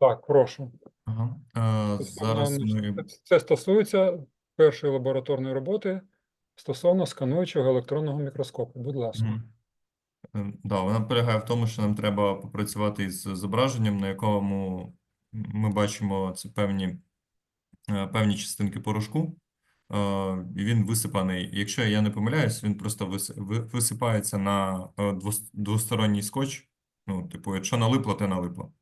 Так, прошу. Ага. Е, зараз Стосовно- ми Це стосується першої лабораторної роботи стосовно скануючого електронного мікроскопу. Будь ласка. Мгм. Е, Да, вона полягає в тому, що нам треба попрацювати із зображенням, на якому ми бачимо це певні, е, певні частинки порошку. Е, І він висипаний. Якщо я не помиляюсь, він просто вис- ви- висипається на е, двос- двосторонній скотч. Ну, типу, якщо налипло, то налипло.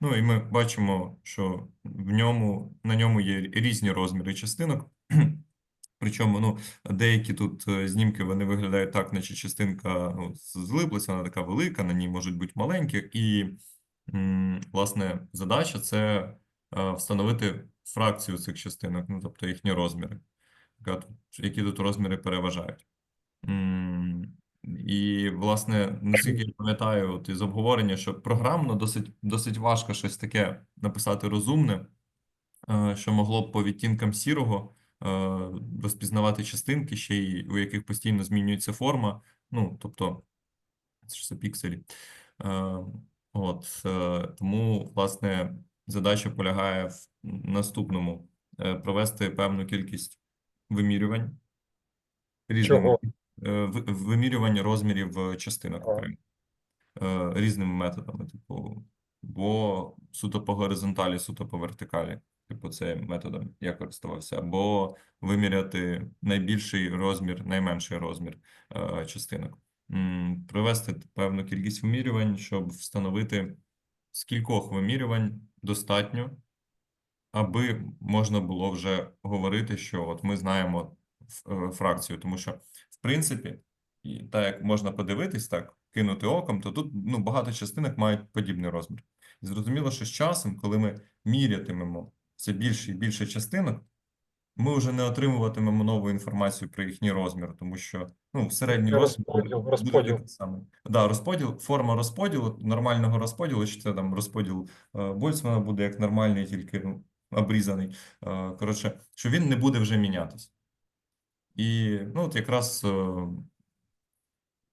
Ну і ми бачимо, що в ньому на ньому є різні розміри частинок. Причому, ну, деякі тут е, знімки вони виглядають так, наче частинка ну, злиплася, вона така велика, на ній можуть бути маленькі. І, власне, задача це е, встановити фракцію цих частинок, ну, тобто їхні розміри, які тут розміри переважають. І, власне, наскільки я пам'ятаю, от із обговорення, що програмно досить, досить важко щось таке написати розумне, е, що могло б по відтінкам сірого е, розпізнавати частинки, ще й у яких постійно змінюється форма. Ну, тобто, це ж пікселі. Е, От, тому, власне, задача полягає в наступному: провести певну кількість вимірювань різними Е, ви- вимірювань розмірів е, частинок окремо е, різними методами, типу, або суто по горизонталі, суто по вертикалі. Типу, цим методом я користувався, або виміряти найбільший розмір, найменший розмір е, частинок. М, Провести певну кількість вимірювань, щоб встановити, з кількох вимірювань достатньо, аби можна було вже говорити, що от ми знаємо фракцію, тому що, принципі, і так як можна подивитись, так, кинути оком, то тут ну, багато частинок мають подібний розмір. І зрозуміло, що з часом, коли ми мірятимемо все більше і більше частинок, ми вже не отримуватимемо нову інформацію про їхній розмір, тому що ну, середній Це розмір розподіл, розподіл. Да, розподіл, форма розподілу, нормального розподілу, чи це там розподіл е, Больцмана буде як нормальний, тільки ну, обрізаний. Е, Коротше, що він не буде вже мінятись. І ну, от якраз е,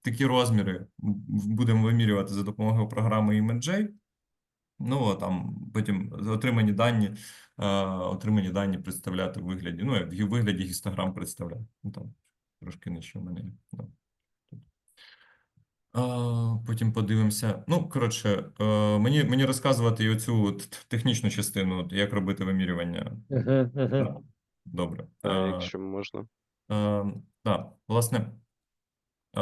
такі розміри будемо вимірювати за допомогою програми ImageJ. Ну, а там потім отримані дані, е, отримані дані представляти в вигляді, ну, як в вигляді гістограм представляти. Ну, там трошки нижче в мене. Да. Потім подивимося. Ну, коротше, е, мені, мені розказувати і оцю от технічну частину, як робити вимірювання. Добре. Е, якщо можна. Е, да, власне, е,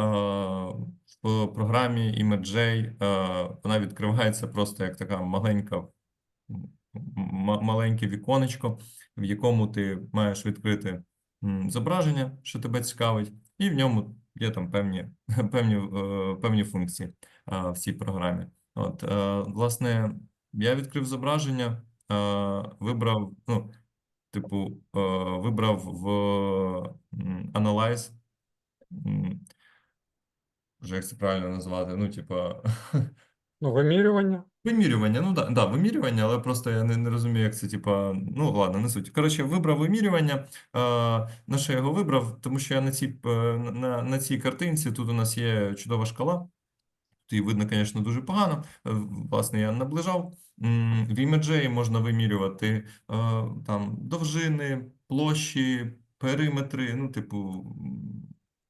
в програмі ImageJ е, вона відкривається просто як така маленька, маленьке віконечко, в якому ти маєш відкрити зображення, що тебе цікавить, і в ньому є там певні, певні, е, певні функції в цій програмі. От, власне, я відкрив зображення, вибрав, ну, типу, е, вибрав в Analyze, вже як це правильно назвати, ну, типа, Ну, вимірювання. вимірювання, ну, да, да, вимірювання, але просто я не, не розумію, як це, типа, ну, ладно, не суть. Коротше, вибрав вимірювання, е, на що я його вибрав, тому що я на цій, е, на, на цій картинці, тут у нас є чудова шкала, Її видно, звісно, дуже погано. Е, Власне, я наближав. В імеджеї можна вимірювати е, там довжини, площі, периметри. Ну, типу,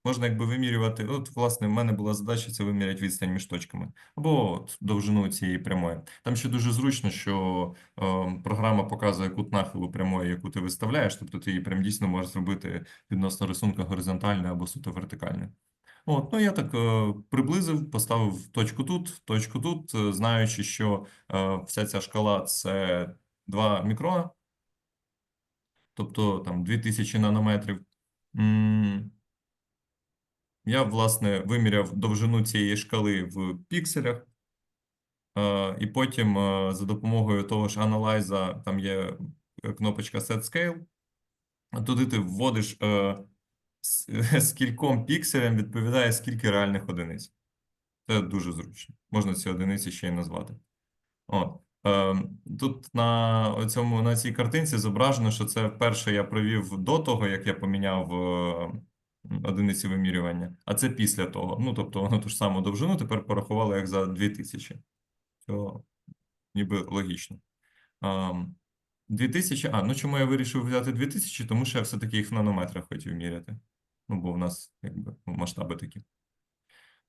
можна якби вимірювати. От, власне, в мене була задача це виміряти відстань між точками або от, довжину цієї прямої. Там ще дуже зручно, що е, програма показує кут нахилу прямої, яку ти виставляєш. Тобто ти її прям дійсно можеш зробити відносно рисунка горизонтальне або суто вертикальне. От, ну я так е, приблизив, поставив точку тут, точку тут, е, знаючи, що е, вся ця шкала це 2 мікрона, тобто там 2000 нанометрів. Я, власне, виміряв довжину цієї шкали в пікселях, е, і потім е, за допомогою того ж Analyze, там є кнопочка Set Scale, туди ти вводиш е, скільком пікселям відповідає скільки реальних одиниць. Це дуже зручно. Можна ці одиниці ще й назвати. От. Е, тут на цьому на цій картинці зображено, що це вперше я провів до того, як я поміняв е, одиниці вимірювання, а це після того. Ну, тобто, воно ту ж саму довжину тепер порахувало як за 2000. Це ніби логічно. Ам, 2000, а, ну чому я вирішив взяти 2000, тому що я все-таки їх в нанометрах хотів міряти. Ну, бо в нас якби ну, масштаби такі.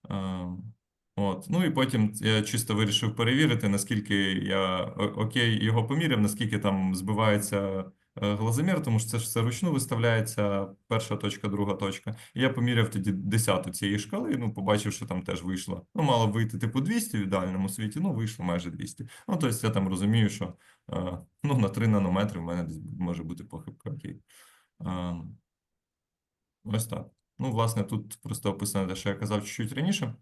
Ам, От. Ну і потім я чисто вирішив перевірити, наскільки я окей його поміряв, наскільки там збивається е, глазомір, тому що це ж все ручну виставляється перша точка, друга точка. І я поміряв тоді десяту цієї шкали, ну, побачив, що там теж вийшло. Ну, мало вийти типу 200 в ідеальному світі, ну, вийшло майже 200. Ну, тобто я там розумію, що е, ну, на 3 нанометри в мене десь може бути похибка окей. Ось так. Ну, власне, тут просто описано те, що я казав чуть-чуть раніше.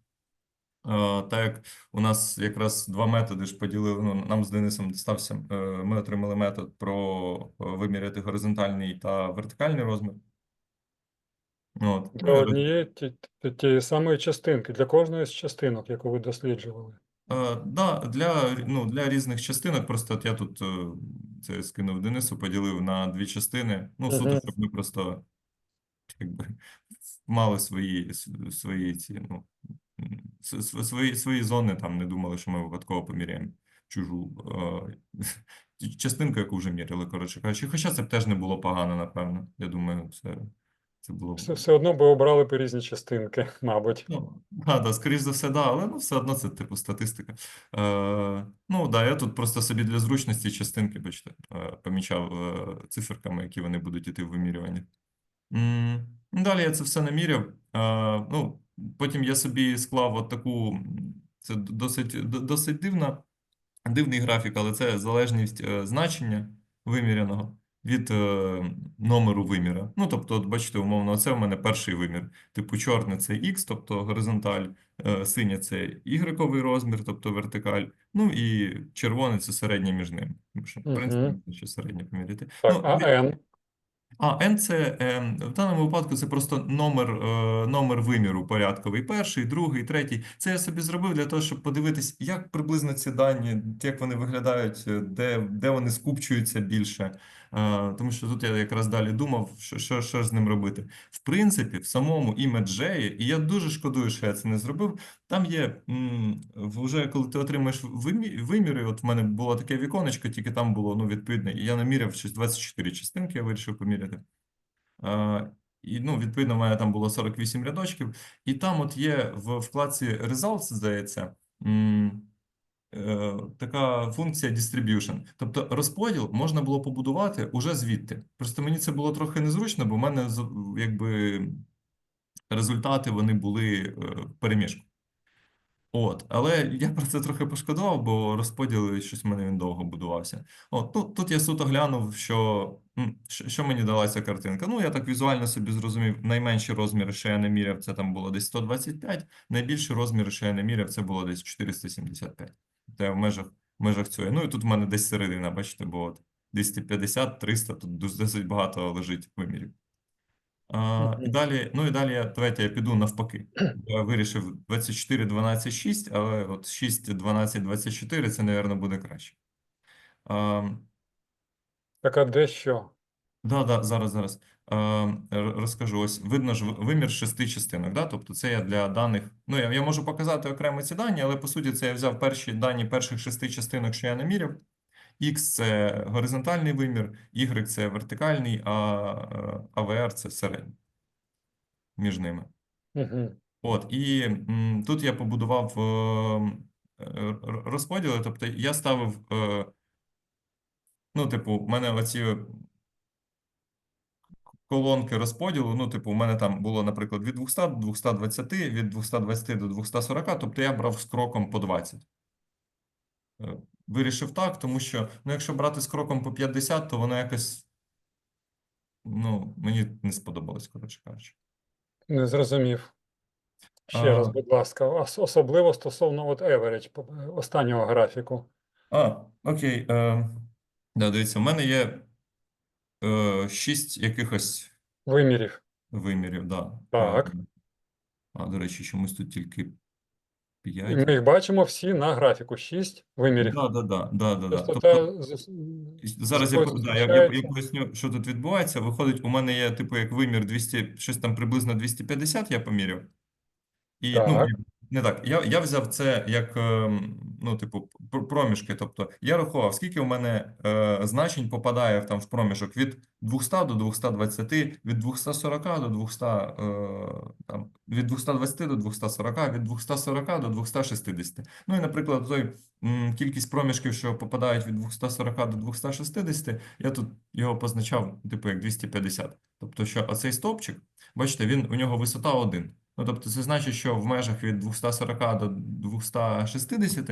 Е, Так як у нас якраз два методи ж поділили, ну, нам з Денисом стався, е, ми отримали метод про е, виміряти горизонтальний та вертикальний розмір. От. Роз- однієї ті- ті- тієї самої частинки, для кожної з частинок, яку ви досліджували. Е, Да, для, ну, для різних частинок, просто от я тут це скинув Денису, поділив на дві частини. Ну, суто, щоб ми просто якби, мали свої, свої ці, ну, свої, свої зони, там не думали, що ми випадково поміряємо чужу е, частинку, яку вже міряли, коротше кажучи. Хоча це б теж не було погано, напевно. Я думаю, це, це було. Все, все одно би обрали по різні частинки, мабуть. Ну, да, да, скоріш за все, да, але ну, все одно це типу статистика. Е, ну, да, я тут просто собі для зручності частинки, бачите, помічав е, циферками, які вони будуть іти в вимірюванні. Ну, Далі я це все наміряв. Е, ну, потім я собі склав от таку, це досить, досить дивна, дивний графік, але це залежність е, значення виміряного від е, номеру виміра. Ну, тобто, от бачите, умовно, це в мене перший вимір. Типу, чорне це X, тобто горизонталь, е, синє це Y розмір, тобто вертикаль. Ну і червоне це середнє між ними. Тому що, в принципі, можна середнє поміряти. Так, Ну, а від- N? А, N це е, в даному випадку це просто номер, е, номер виміру порядковий. Перший, другий, третій. Це я собі зробив для того, щоб подивитись, як приблизно ці дані, як вони виглядають, е, де, де вони скупчуються більше. Е, тому що тут я якраз далі думав, що, що, що ж з ним робити. В принципі, в самому імеджеї, і я дуже шкодую, що я це не зробив. Там є вже коли ти отримаєш вимі- виміри, от в мене було таке віконечко, тільки там було ну, відповідно, і я наміряв щось 24 частинки, я вирішив поміряти. Е, і, ну, відповідно, в мене там було 48 рядочків, і там от є в вкладці Results, здається, така функція Distribution. Тобто розподіл можна було побудувати уже звідти. Просто мені це було трохи незручно, бо в мене якби результати вони були е, в переміжку. От, але я про це трохи пошкодував, бо розподіл щось в мене він довго будувався. От, ну, тут я суто глянув, що, що мені дала ця картинка. Ну, я так візуально собі зрозумів, найменші розміри, що я не міряв, це там було десь 125, найбільші розміри, що я не міряв, це було десь 475. Це я в межах, в межах цього. Ну, і тут в мене десь середина, бачите, бо от 250, 300, тут досить багато лежить вимірів. А, і далі, ну і далі я, давайте я піду навпаки. Я вирішив 24, 12, 6, але от 6, 12, 24 це, мабуть, буде краще. А, Так, а де що? да, да, зараз, зараз. Р- розкажу. Ось видно ж вимір шести частинок, да? Тобто це я для даних. Ну, я, я можу показати окремо ці дані, але по суті це я взяв перші дані перших шести частинок, що я наміряв. X це горизонтальний вимір, Y це вертикальний, а е, AVR це середній між ними. Угу. От, і м, тут я побудував е, е, розподіли, тобто я ставив, е, ну, типу, в мене оці колонки розподілу, ну, типу, у мене там було, наприклад, від 200 до 220, від 220 до 240, тобто я брав з кроком по 20. Е, Вирішив так, тому що, ну, якщо брати з кроком по 50, то воно якось, ну, мені не сподобалось, коротше кажучи. Не зрозумів. Ще раз, будь ласка, особливо стосовно от average, останнього графіку. А, окей. Е, да, дивіться, в мене є е, шість якихось Вимірів. вимірів, да. Так. Е, а, до речі, чомусь тут тільки І 5. ми їх бачимо всі на графіку. 6 вимірів. Да, да, да, да, да, да. Тобто, Частота з- зараз я, да, я, я, я поясню, що тут відбувається. Виходить, у мене є, типу, як вимір 200, щось там приблизно 250 я поміряв. І, ну, Так. Не так. Я, я взяв це як ем, ну, типу, проміжки. Тобто я рахував, скільки у мене е, значень попадає в, там, в проміжок від 200 до 220, від 240 до 200, е, там, від 220 до 240, від 240 до 260. Ну і, наприклад, той м, кількість проміжків, що попадають від 240 до 260, я тут його позначав, типу, як 250. Тобто, що оцей стовпчик, бачите, він у нього висота 1. Ну, тобто, це значить, що в межах від 240 до 260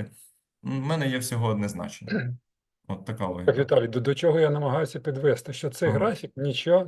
в мене є всього одне значення. От така логіка. Віталій, до, до чого я намагаюся підвести, що цей Ага. графік нічого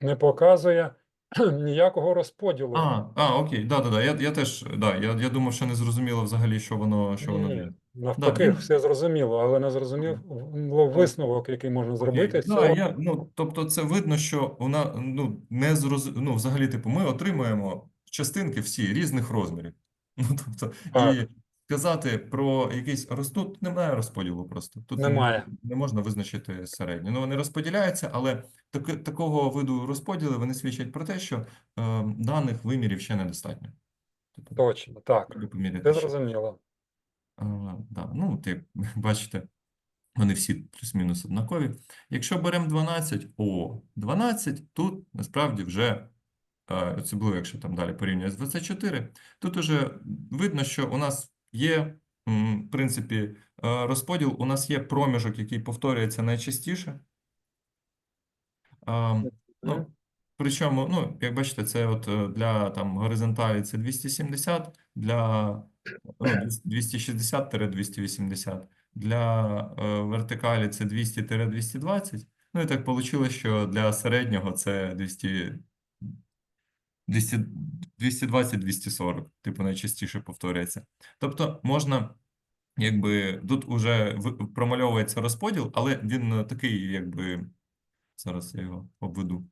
не показує ніякого розподілу. А, а, окей, да, да, да. Я, я теж, да, я, я думав, що не зрозуміло взагалі, що воно, що воно Ні, навпаки, він- все зрозуміло, але не зрозуміло висновок, який можна зробити. Да, цього. я, ну, тобто це видно, що вона, ну, не зроз... ну, взагалі, типу, ми отримуємо частинки всі різних розмірів. Ну, тобто, Так. і сказати про якийсь роз... Тут немає розподілу просто. Тут не Немає. не можна визначити середнє. Ну, вони розподіляються, але таки, такого виду розподіли, вони свідчать про те, що е, даних вимірів ще недостатньо. Тобто, Точно, так. Це зрозуміло. А, да. Ну, ти бачите, вони всі плюс-мінус однакові. Якщо беремо 12, о, 12 тут насправді вже, особливо якщо там далі порівнює з 24, тут уже видно, що у нас є, в принципі, е, розподіл, у нас є проміжок, який повторюється найчастіше. Ну, Причому, ну, як бачите, це от е, для там горизонталі це 270, для ну, 260-280, для е, вертикалі це 200-220. Ну і так вийшло, що для середнього це 200, 200 220-240, типу найчастіше повторюється. Тобто можна, якби тут уже промальовується розподіл, але він е, такий, якби зараз я його обведу.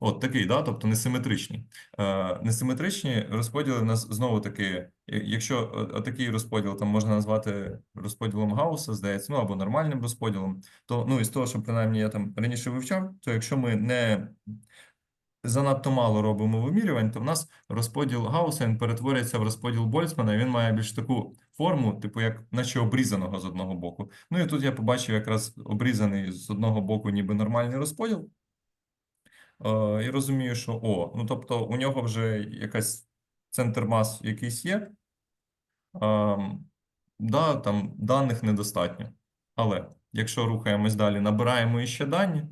От такий, да? тобто несиметричний. Е, несиметричні розподіли в нас знову таки, якщо такий розподіл там можна назвати розподілом Гаусса, здається, ну або нормальним розподілом, то ну із того, що принаймні я там раніше вивчав, то якщо ми не занадто мало робимо вимірювань, то в нас розподіл Гаусса він перетворюється в розподіл Больцмана, і він має більш таку форму, типу як наче обрізаного з одного боку. Ну і тут я побачив якраз обрізаний з одного боку, ніби нормальний розподіл. Е, і розумію, що о, ну тобто у нього вже якась центр мас якийсь є. Ем, да, там даних недостатньо. Але якщо рухаємось далі, набираємо іще дані,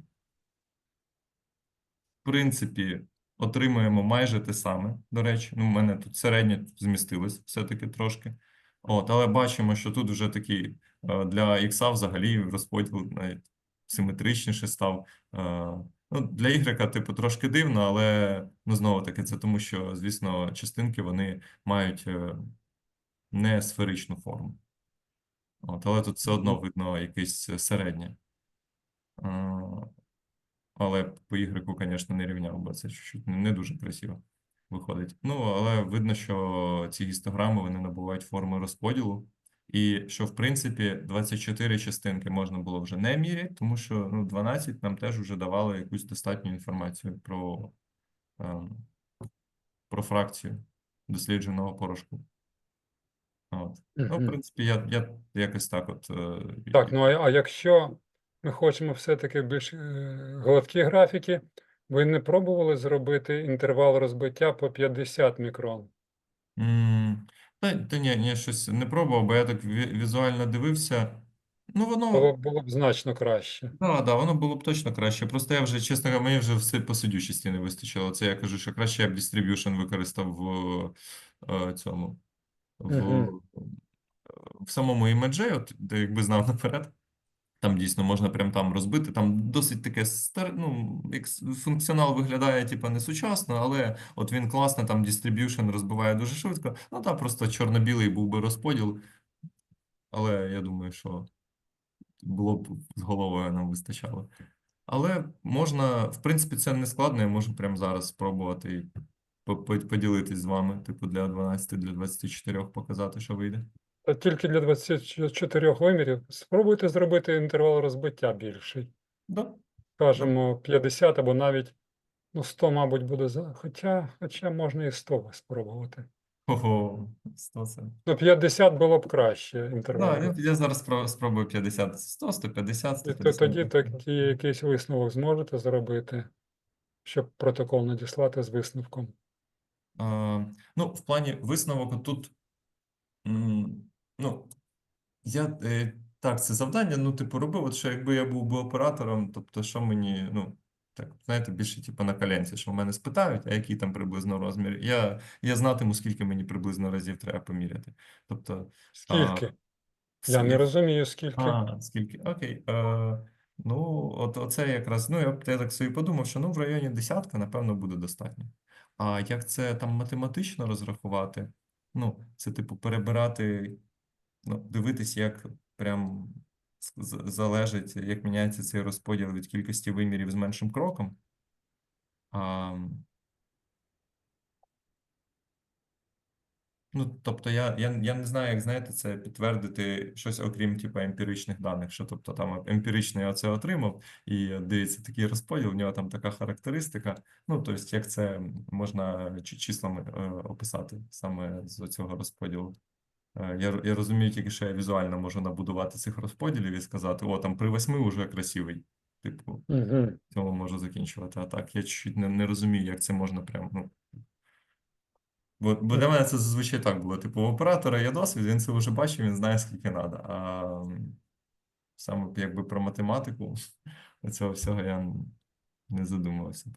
принципі, отримуємо майже те саме. До речі, ну, в мене тут середнє змістилось все-таки трошки. От, але бачимо, що тут вже такий е, для ікса взагалі розподіл навіть симетричніше став. Е, Ну, для Y, типу, трошки дивно, але ну, знову таки, це тому, що, звісно, частинки вони мають е, не сферичну форму. От, але тут все одно видно якесь середнє. Але по Y, звісно, не рівняв, бо це чуть-чуть не дуже красиво виходить. Ну, але видно, що ці гістограми вони набувають форми розподілу. І що, в принципі, 24 частинки можна було вже не міряти, тому що ну, 12 нам теж вже давало якусь достатню інформацію про, ем, про фракцію дослідженого порошку. От. Ну, в принципі, я, я якось так от. е, Так, ну а, а якщо ми хочемо все-таки більш е, гладкі графіки, ви не пробували зробити інтервал розбиття по 50 мікрон? М, Та, та ні, ні, щось не пробував, бо я так візуально дивився. Ну, воно, Було, було б значно краще. да, да, воно було б точно краще. Просто я вже, чесно кажучи, мені вже все по судючості не вистачило. Це я кажу, що краще я б distribution використав в е, цьому, в, Мгм. в самому імеджі, от, якби знав наперед. Там дійсно можна прям там розбити. Там досить таке стар, ну, як функціонал виглядає, типа, не сучасно, але от він класно, там distribution розбиває дуже швидко. Ну так, просто чорно-білий був би розподіл. Але я думаю, що було б з головою нам вистачало. Але можна, в принципі, це не складно, я можу прямо зараз спробувати поділитись з вами, типу, для 12, для 24 показати, що вийде. Та тільки для 24 вимірів спробуйте зробити інтервал розбиття більший. Да. Скажемо 50 або навіть Ну, 100, мабуть, буде за. Хоча, хоча можна і 100 спробувати. Ого, 100 це. Ну, 50 було б краще Да, інтервал. я, я зараз спробую 50, 100, 150, І то тоді такий якийсь висновок зможете зробити, щоб протокол надіслати з висновком. А, ну, в плані висновок тут, ну, я е, так, це завдання, ну, типу, робив, от що якби я був би оператором, тобто, що мені, ну, так, знаєте, більше, типу, на коленці, що в мене спитають, а який там приблизно розмір, я, я знатиму, скільки мені приблизно разів треба поміряти. Тобто, Скільки? а, Я не розумію, скільки. А, скільки? Окей. Е, ну, от оце якраз, ну, я, я так собі подумав, що ну, в районі десятка, напевно, буде достатньо. А як це там математично розрахувати? Ну, це, типу, перебирати, ну, дивитись, як прям залежить, як міняється цей розподіл від кількості вимірів з меншим кроком. А, Ну, тобто я, я, я не знаю, як знаєте, це підтвердити щось окрім типу, емпіричних даних, що тобто там емпірично я це отримав, і дивиться такий розподіл, в нього там така характеристика. Ну, тобто, як це можна числами е, описати саме з цього розподілу. Е, я, я розумію тільки, що я візуально можу набудувати цих розподілів і сказати, о, там при восьми вже красивий. Типу, Угу. цьому можу закінчувати. А так, я чуть не, не розумію, як це можна прям, ну. Бо, бо для мене це зазвичай так було. Типу, у оператора є досвід, він це вже бачив, він знає, скільки треба. А саме якби про математику цього всього я не задумувався.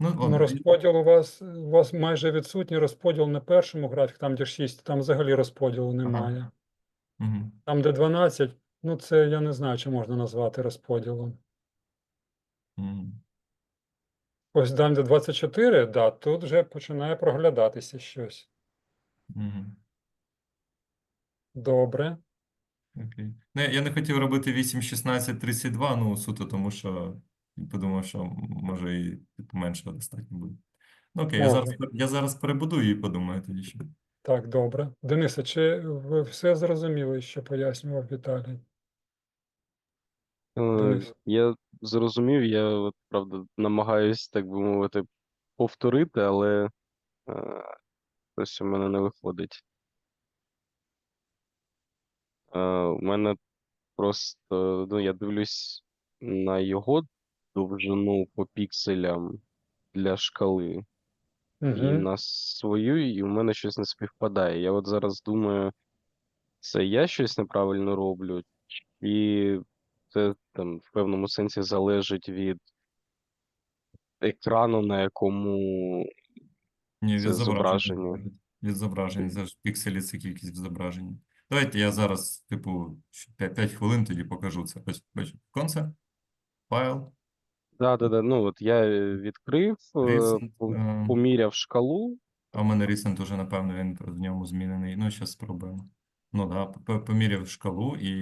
Ну, Ну, ладно, розподіл у вас, у вас майже відсутній розподіл на першому графіку, там де 6, там взагалі розподілу немає. Мгм. Там, де 12, ну це я не знаю, чи можна назвати розподілом. Мгм. Ось там, де 24, да, тут вже починає проглядатися щось. Мгм. Добре. Окей. Ну, я- я не хотів робити 8, 16, 32, ну, суто тому, що подумав, що може і типу, меншого достатньо буде. Ну, окей, я зараз, я зараз перебудую і подумаю тоді ще. Так, добре. Денисе, чи ви все зрозуміли, що пояснював Віталій? Е, Денис? Я зрозумів, я от, правда намагаюсь, так би мовити, повторити, але е, щось у мене не виходить. Е, У мене просто, ну, я дивлюсь на його довжину по пікселям для шкали і Угу. на свою, і у мене щось не співпадає. Я от зараз думаю, це я щось неправильно роблю, і це там в певному сенсі залежить від екрану, на якому Ні, від Це зображення. Від зображення, це ж пікселі це кількість в зображенні. Давайте я зараз, типу, 5, хвилин тоді покажу це. Ось, ось, конце, файл, Да, да, да. Ну, от я е, відкрив, е, recent, по- е, поміряв шкалу. а в мене recent уже, напевно, він в ньому змінений. Ну, зараз спробуємо. Ну, да, поміряв шкалу і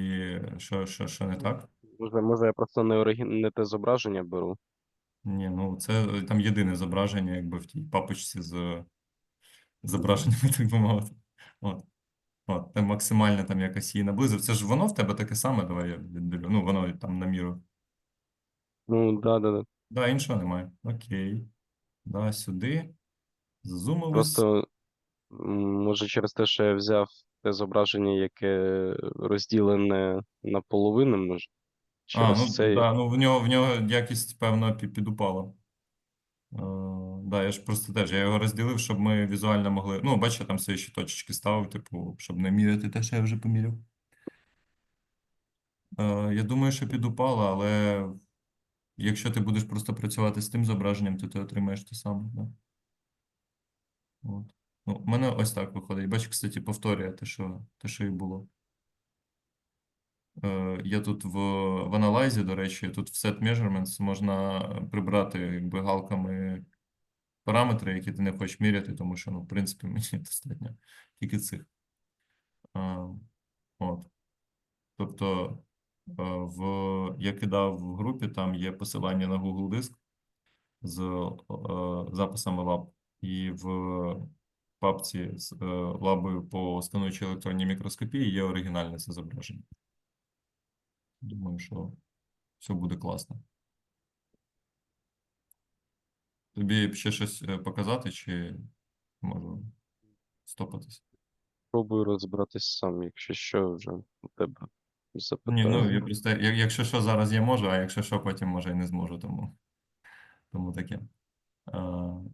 що, що, що не так? Може, може, я просто не оригін... не те зображення беру. Ні, ну, це е, там єдине зображення, якби в тій папочці з зображеннями, так би мовити. От. От, там максимально там якось її наблизив. Це ж воно в тебе таке саме, давай я віддалю. Ну, воно там на міру. Ну, да, да, да. Да, іншого немає. Окей. Да, сюди. Зазумились. Просто, м, може, через те, що я взяв те зображення, яке розділене на половину, може, А, через ну, це. да, ну в нього, в нього якість, певно, пі- підупала. Е, да, я ж просто теж, я його розділив, щоб ми візуально могли. Ну, бачите, там все ще точечки ставив, типу, щоб не міряти те, що я вже поміряв. Е, я думаю, що підупало, але якщо ти будеш просто працювати з тим зображенням, то ти отримаєш те саме. Да? От. Ну, у мене ось так виходить. Бачу, кстати, повторює те, що, те, що і було. Е, Я тут в, в аналайзі, до речі, тут в set measurements можна прибрати якби галками параметри, які ти не хочеш міряти, тому що, ну, в принципі, мені достатньо тільки цих. А, От. Тобто, е, в, я кидав в групі, там є посилання на Google диск з е, записами лаб, і в папці з е, лабою по станучій електронній мікроскопії є оригінальне це зображення. Думаю, що все буде класно. Тобі ще щось е, показати, чи можу стопатись? Пробую розібратись сам, якщо що, вже у тебе Ні, ну я просто, якщо що, зараз я можу, а якщо що, потім може і не зможу, тому, тому таке. А,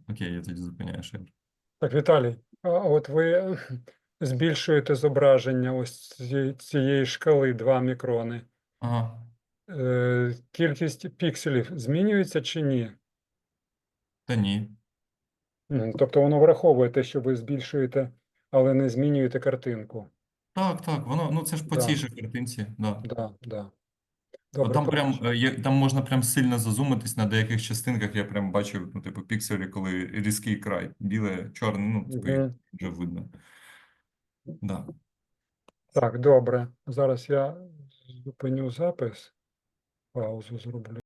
окей, я тоді зупиняю шер. Так, Віталій, а от ви збільшуєте зображення ось цієї, цієї шкали 2 мікрони. Ага, Е, кількість пікселів змінюється чи ні? та ні. Ну, Тобто воно враховує те, що ви збільшуєте, але не змінюєте картинку. Так, так, воно, ну це ж по Да. цій же картинці, да. Да, да. От Добре, там прям е, є, там можна прям сильно зазумитись на деяких частинках. Я прям бачив, ну, типу, пікселі, коли різкий край, біле, чорне, ну, типу, їх Мгм. вже видно. Да. Так, добре. Зараз я зупиню запис, паузу зроблю.